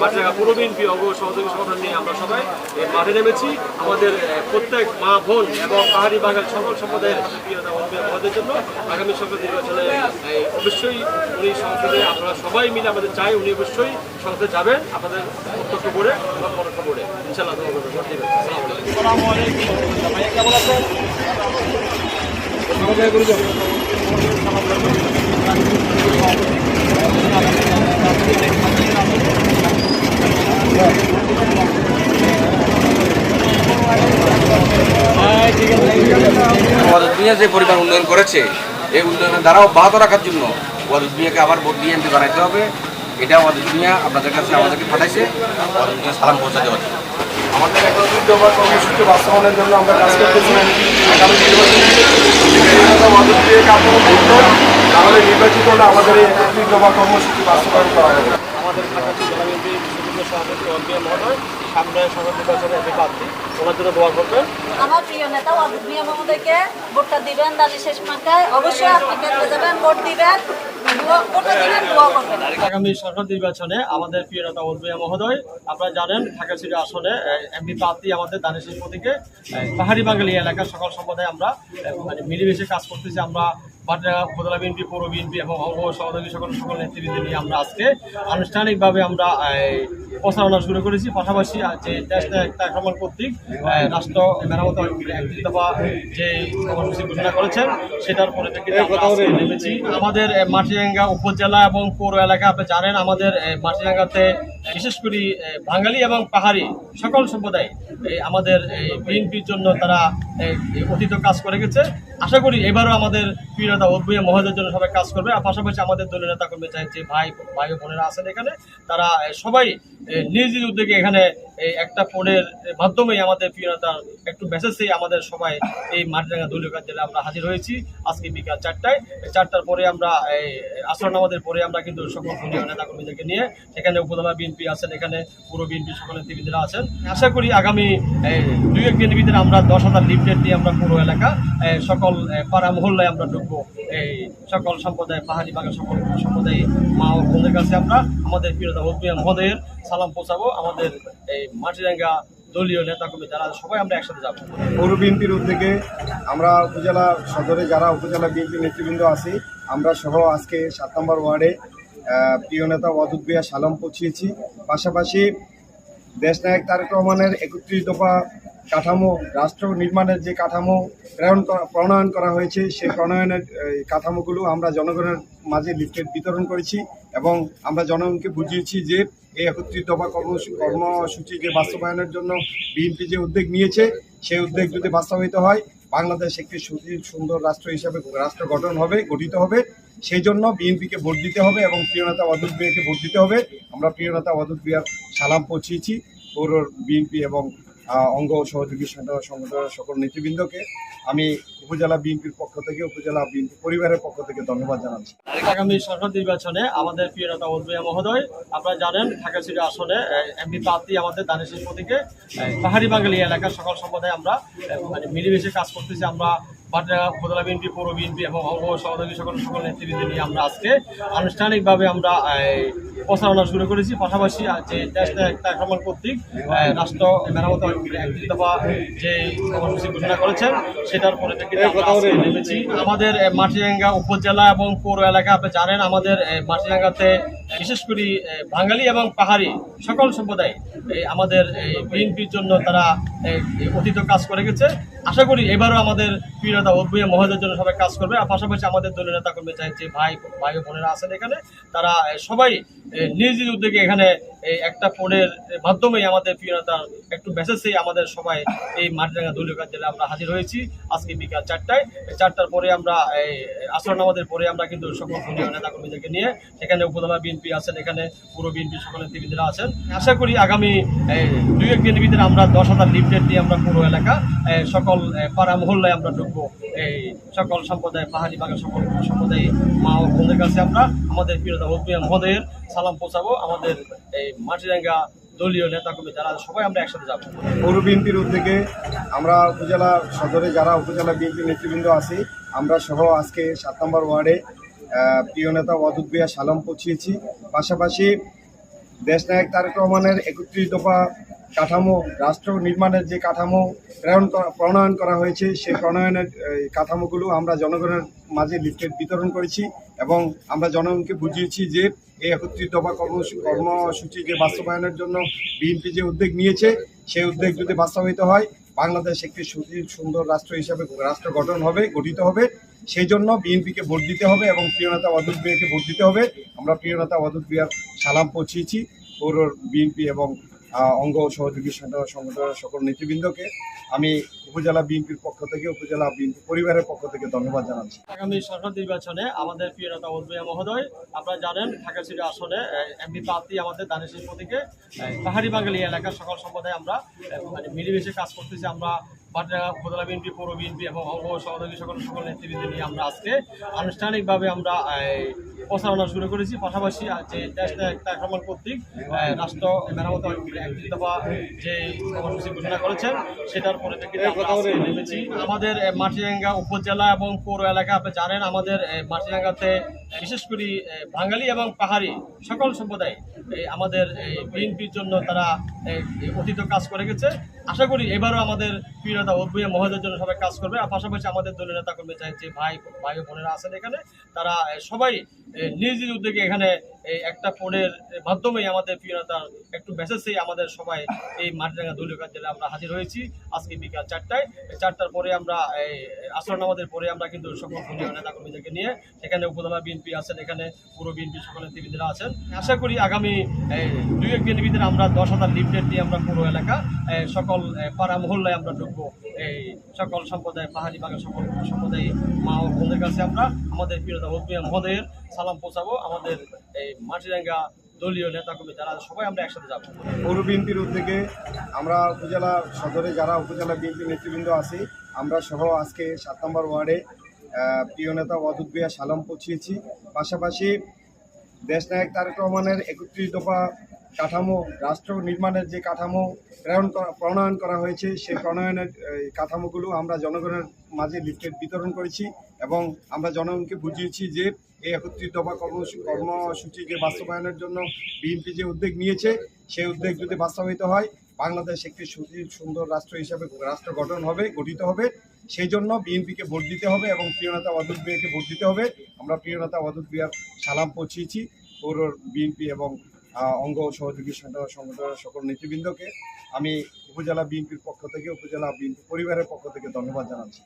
মাঠেরাঙ্গা পুরো বিএনপি অঙ্গ সহযোগী সংগঠন নিয়ে আমরা সবাই এই মাঠে নেমেছি। আমাদের প্রত্যেক মা বোন এবং পাহাড়ি বাগান সকল সম্প্রদায়ের আমাদের জন্য আগামী সংসদ নির্বাচনে অবশ্যই উনি সংসদে আপনারা সবাই মিলে আমাদের চাই উনি অবশ্যই সংসদে যাবেন। আপনাদের প্রত্যক্ষ করে এবং পরোক্ষ করে। ভাইয়া কেমন আছেন? ওয়াদুদ মিয়া যে পরিমাণ উন্নয়ন করেছে এই উন্নয়নের দ্বারা অব্যাহত রাখার জন্য ওয়াদুদ মিয়াকে আবার ভোট দিয়ে এমপি বানাইতে হবে। এটা ওয়াদুদ মিয়া আপনাদের কাছে আমাদেরকে পাঠাইছে। ওয়াদুদ মিয়া সালাম পৌঁছা দেওয়ার জন্য। আমাদের একত্রিত দফা কর্মসূচি বাস্তবায়নের জন্য আমরা কাজ করতেছি। আগামী নির্বাচনে তাহলে নির্বাচিত হলে আমাদের এই দফা কর্মসূচি বাস্তবায়ন করা হবে। আমাদের ঢাকা জেলা বিএনপি বিশ্ববিদ্যালয় সভাপতি অম্পিয়া মহোদয় সামনে সভাপতি নির্বাচনে এমপি প্রার্থী। ওনার জন্য দোয়া করবেন। আমার প্রিয় নেতা ওয়াদুদ মিয়া মহোদয়কে ভোটটা দিবেন দালি শেষ মার্কায়। অবশ্যই আপনি কেন্দ্রে যাবেন ভোট দিবেন। দোয়া- ভোটটা দিবেন দোয়া করবেন। আগামী সংসদ নির্বাচনে আমাদের প্রিয় নেতা ওলমিয়া মহোদয় আপনারা জানেন ঢাকা সিটি আসনে এমপি প্রার্থী আমাদের দানেশের প্রতীকে পাহাড়ি বাঙালি এলাকার সকল সম্প্রদায় আমরা মানে মিলেমিশে কাজ করতেছি। আমরা পাটনা উপজেলা বিএনপি পৌর বিএনপি এবং অঙ্গ সহযোগী সকল সকল নেতৃবৃন্দ নিয়ে আমরা আজকে আনুষ্ঠানিকভাবে আমরা প্রচারণা শুরু করেছি। পাশাপাশি যে দেশ একটা আক্রমণ কর্তৃক রাষ্ট্র মেরামত একত্রিত দফা যে কর্মসূচি ঘোষণা করেছেন সেটার পরিপ্রেক্ষিতে নেমেছি। আমাদের মাটিরাঙ্গা উপজেলা এবং পৌর এলাকা আপনি জানেন আমাদের মাটিরাঙ্গাতে বিশেষ করে বাঙালি এবং পাহাড়ি সকল সম্প্রদায় আমাদের বিএনপির জন্য তারা অতীত কাজ করে গেছে। আশা করি এবারও আমাদের প্রিয় নেতা অদ্ভুয়া মহলের জন্য সবাই কাজ করবে। আর পাশাপাশি আমাদের দলীয় নেতা কর্মী চাই যে ভাই ভাই বোনেরা আছেন এখানে, তারা সবাই নিজ নিজ উদ্যোগে এখানে এই একটা ফোনের মাধ্যমেই আমাদের প্রিয় নেতার একটু মেসেজেই আমাদের সবাই এই মাটিরাঙ্গা দলীয় কার্যালয়ে আমরা হাজির হয়েছি। আজকে বিকাল চারটায়। চারটার পরে আমরা এই আসর নামাজের পরে আমরা কিন্তু সকল দলীয় নেতা কর্মীদেরকে নিয়ে এখানে উপজেলা বিএনপি আছেন, এখানে পুরো বিএনপি সকল নেতৃবৃন্দরা আছেন। আশা করি আগামী দুই, একদিনের ভিতরে আমরা দশ হাজার লিফলেট দিয়ে আমরা পুরো এলাকা সকল পাড়া মহল্লায় আমরা ঢুকবো। এই সকল সম্প্রদায়, পাহাড়ি বাগান সকল সম্প্রদায় মা ও বোনদের কাছে আমরা আমাদের প্রিয়তা হদ্মিয়া মহোদয়ের সালাম পৌঁছাবো। আমাদের এই মাটিরাঙ্গা দলীয় নেতাকর্মী যারা সবাই আমরা একসাথে যাব। পৌর বিএনপির উদ্যোগে আমরা উপজেলা সদরে যারা উপজেলা বিএনপি নেতৃবৃন্দ আছি, আমরা সহ আজকে সাত নম্বর ওয়ার্ডে প্রিয় নেতা ওয়াদুদ বিয়া সালাম পৌঁছিয়েছি। পাশাপাশি দেশনায়ক তারেক রহমানের একত্রিশ দফা কাঠামো, রাষ্ট্র নির্মাণের যে কাঠামো প্রেরণ করা- প্রণয়ন করা হয়েছে, সেই প্রণয়নের কাঠামোগুলো আমরা জনগণের মাঝে লিফলেট বিতরণ করেছি এবং আমরা জনগণকে বুঝিয়েছি যে এই একত্রিত দফা কর্মসূচি কর্মসূচিকে বাস্তবায়নের জন্য বিএনপি যে উদ্যোগ নিয়েছে, সেই উদ্যোগ যদি বাস্তবায়িত হয়, বাংলাদেশ একটি সুদীর, সুন্দর রাষ্ট্র হিসাবে রাষ্ট্র গঠন হবে, গঠিত হবে। সেই জন্য বিএনপিকে ভোট দিতে হবে এবং প্রিয় নেতা ওয়াদুদ বিয়াকে ভোট দিতে হবে। আমরা প্রিয় নেতা ওয়াদুদ বিয়ার সালাম পৌঁছিয়েছি। পৌর বিএনপি এবং অঙ্গ সহযোগী সংগঠন- সংগঠনের সকল নেতৃবৃন্দকে আমি উপজেলা বিএনপির পক্ষ থেকে, উপজেলা বিএনপি পরিবারের পক্ষ থেকে ধন্যবাদ জানাচ্ছি। আগামী সংসদ নির্বাচনে আমাদের প্রিয় নেতা উদ্ভয়া মহোদয়, আপনারা জানেন ঢাকা সিটি আসনে এমপি প্রার্থী আমাদের দানেশের প্রতীকে পাহাড়ি বাঙালি এলাকার সকল সম্প্রদায় আমরা মানে মিলেমিশে কাজ করতেছি। আমরা পাটনা উপজেলা বিএনপি, পৌর বিএনপি এবং অঙ্গ সহযোগী সকল সকল নেতৃবৃন্দ নিয়ে আমরা আজকে আনুষ্ঠানিকভাবে আমরা প্রচারণা শুরু করেছি। পাশাপাশি যে দেশ একটা আক্রমণ কর্তৃক রাষ্ট্র মেরামত দফা যে কর্মসূচি ঘোষণা করেছেন সেটার পরিপ্রেক্ষিতে নেমেছি। আমাদের মাটিরাঙ্গা উপজেলা এবং পৌর এলাকা আপনি জানেন আমাদের মাটিরাঙ্গাতে বিশেষ করে বাঙালি এবং পাহাড়ি সকল সম্প্রদায় এই আমাদের বিএনপির জন্য তারা অতীত কাজ করে গেছে। আশা করি এবারও আমাদের প্রিয় নেতা অদ্ভুয়া মহোদয়ের জন্য সবাই কাজ করবে। আর পাশাপাশি আমাদের দলীয় নেতা কর্মী চাই যে ভাই ভাই বোনেরা আছেন এখানে তারা সবাই নিজ নিজ উদ্যোগে এখানে এই একটা ফোনের মাধ্যমেই আমাদের প্রিয় নেতার একটু মেসেজেই আমাদের সবাই এই মাটিরাঙ্গা দলীয় কার্যালয়ে আমরা হাজির হয়েছি। আজকে বিকাল চারটায়। চারটার পরে আমরা এই আসর নামাজের পরে আমরা কিন্তু সকল দলীয় নেতা কর্মীদেরকে নিয়ে সেখানে উপজেলা বিএনপি আছেন, এখানে পুরো বিএনপি সকল নেতৃবৃন্দরা আছেন। আশা করি আগামী দুই একদিনের ভিতরে আমরা দশ হাজার লিফলেট দিয়ে আমরা পুরো এলাকা সকল পাড়া মহল্লায় আমরা ঢুকবো। এই সকল সম্প্রদায়, পাহাড়ি বাগান সকল সম্প্রদায় মা কাছে আমরা আমাদের প্রিয়তা হদ্মিয়া মহোদয়ের সালাম পৌঁছাবো। আমাদের এই মাটিরাঙ্গা দলীয় নেতা নেতাকর্মী যারা সবাই আমরা একসাথে যাব। পৌর বিএনপির উদ্যোগে আমরা উপজেলা সদরে যারা উপজেলা বিএনপি নেতৃবৃন্দ আছি, আমরা সহ আজকে সাত নম্বর ওয়ার্ডে প্রিয় নেতা ওয়াদুদ বিয়া সালাম পৌঁছিয়েছি। পাশাপাশি দেশনায়ক তারেক রহমানের একত্রিশ দফা কাঠামো, রাষ্ট্র নির্মাণের যে কাঠামো প্রেরণ করা প্রণয়ন করা হয়েছে সেই প্রণয়নের কাঠামোগুলো আমরা জনগণের মাঝে লিফলেট বিতরণ করেছি এবং আমরা জনগণকে বুঝিয়েছি যে এই একত্রিত বা কর্মসূচি যে বাস্তবায়নের জন্য বিএনপি যে উদ্যোগ নিয়েছে সেই উদ্যোগ যদি বাস্তবায়িত হয়, বাংলাদেশ একটি সুন্দর রাষ্ট্র হিসাবে রাষ্ট্র গঠন হবে, গঠিত হবে। সেই জন্য বিএনপিকে ভোট দিতে হবে এবং প্রিয় নেতা ওয়াদুদ বিয়াকে ভোট দিতে হবে। আমরা প্রিয় নেতা ওয়াদুদ বিয়ার সালাম পৌঁছিয়েছি। পৌর বিএনপি এবং অঙ্গ সহযোগী সংগঠন- সংগঠনের সকল নেতৃবৃন্দকে আমি উপজেলা বিএনপির পক্ষ থেকে, উপজেলা বিএনপি পরিবারের পক্ষ থেকে ধন্যবাদ জানাচ্ছি। আগামী সরকার নির্বাচনে আমাদের প্রিয় নেতা উদ্বয়া মহোদয়, আপনারা জানেন ঢাকা সিটি আসনে এমপি প্রার্থী আমাদের দানিশের প্রতীকে পাহাড়ি বাঙালি এলাকার সকল সম্প্রদায় আমরা মানে মিলেমিশে কাজ করতেছি, আমরা বাটরা বিএনপি, পৌর বিএনপি এবং অঙ্গ সহযোগী সকল সকল নেতৃবৃন্দ নিয়ে আমরা আজকে আনুষ্ঠানিকভাবে আমরা প্রচারণা শুরু করেছি। পাশাপাশি যে দেশটা একটা আক্রমণ কর্তৃক রাষ্ট্র মেরামত একত্রিশ দফা যে কর্মসূচি ঘোষণা করেছেন, সেটার পরিপ্রেক্ষিতে নেমেছি। আমাদের মাটিরাঙ্গা উপজেলা এবং পৌর এলাকা, আপনি জানেন, আমাদের মাটিরাঙ্গাতে বিশেষ করে বাঙালি এবং পাহাড়ি সকল সম্প্রদায় আমাদের বিএনপির জন্য তারা অতীত কাজ করে গেছে। আশা করি এবারও আমাদের প্রিয় নেতা অদ্ভুয়া মহোদয়ের জন্য সবাই কাজ করবে। আর পাশাপাশি আমাদের দলীয় নেতা কর্মী চাই যে ভাই ভাই বোনেরা আছেন এখানে, তারা সবাই নিজ নিজ উদ্যোগে এখানে এই একটা ফোনের মাধ্যমেই আমাদের প্রিয় নেতার একটু মেসেজেই আমাদের সবাই এই মাটিরাঙ্গা দলীয় কার্যালয়ে আমরা হাজির হয়েছি আজকে বিকাল চারটায়। চারটার পরে আমরা এই আসর নামাজের পরে আমরা কিন্তু সকল দলীয় নেতা কর্মীদেরকে নিয়ে সেখানে উপজেলা বিএনপি আছেন এখানে, পুরো বিএনপি সকল নেতৃবৃন্দরা আছেন। আশা করি আগামী দুই একদিনের ভিতরে আমরা দশ হাজার লিফলেট নিয়ে আমরা পুরো এলাকা সকল পাড়া মহল্লায় আমরা ঢুকবো। এই সকল সম্প্রদায়, পাহাড়ি বাংলা সকল সম্প্রদায়, মা ও বোনদের কাছে আমরা আমাদের প্রিয়তা উদ্মিয়া মহোদয়ের সালাম পৌঁছাবো। আমাদের এই মাটিরাঙ্গা দলীয় নেতা নেতাকর্মী যারা সবাই আমরা একসাথে যাব। পৌর বিএনপির উদ্যোগে আমরা উপজেলা সদরে যারা উপজেলা বিএনপি নেতৃবৃন্দ আছি, আমরা সহ আজকে সাত নম্বর ওয়ার্ডে প্রিয় নেতা ওয়াদুদ বিয়া সালাম পৌঁছিয়েছি। পাশাপাশি দেশনায়ক তারেক রহমানের একত্রিশ দফা কাঠামো, রাষ্ট্র নির্মাণের যে কাঠামো প্রেরণ প্রণয়ন করা হয়েছে সেই প্রণয়নের কাঠামোগুলো আমরা জনগণের মাঝে লিফলেট বিতরণ করেছি এবং আমরা জনগণকে বুঝিয়েছি যে এই একত্রিত দফা কর্মসূচি যে বাস্তবায়নের জন্য বিএনপি যে উদ্যোগ নিয়েছে, সেই উদ্যোগ যদি বাস্তবায়িত হয়, বাংলাদেশ একটি সুন্দর রাষ্ট্র হিসাবে রাষ্ট্র গঠন হবে, গঠিত হবে। সেই জন্য বিএনপিকে ভোট দিতে হবে এবং প্রিয় নেতা ওয়াদুদ বিয়াকে ভোট দিতে হবে। আমরা প্রিয় নেতা ওয়াদুদ বিয়ার সালাম পৌঁছিয়েছি। পৌর বিএনপি এবং অঙ্গ সহযোগী সংগঠন- সংগঠনের সকল নেতৃবৃন্দকে আমি উপজেলা বিএনপির পক্ষ থেকে, উপজেলা বিএনপি পরিবারের পক্ষ থেকে ধন্যবাদ জানাচ্ছি।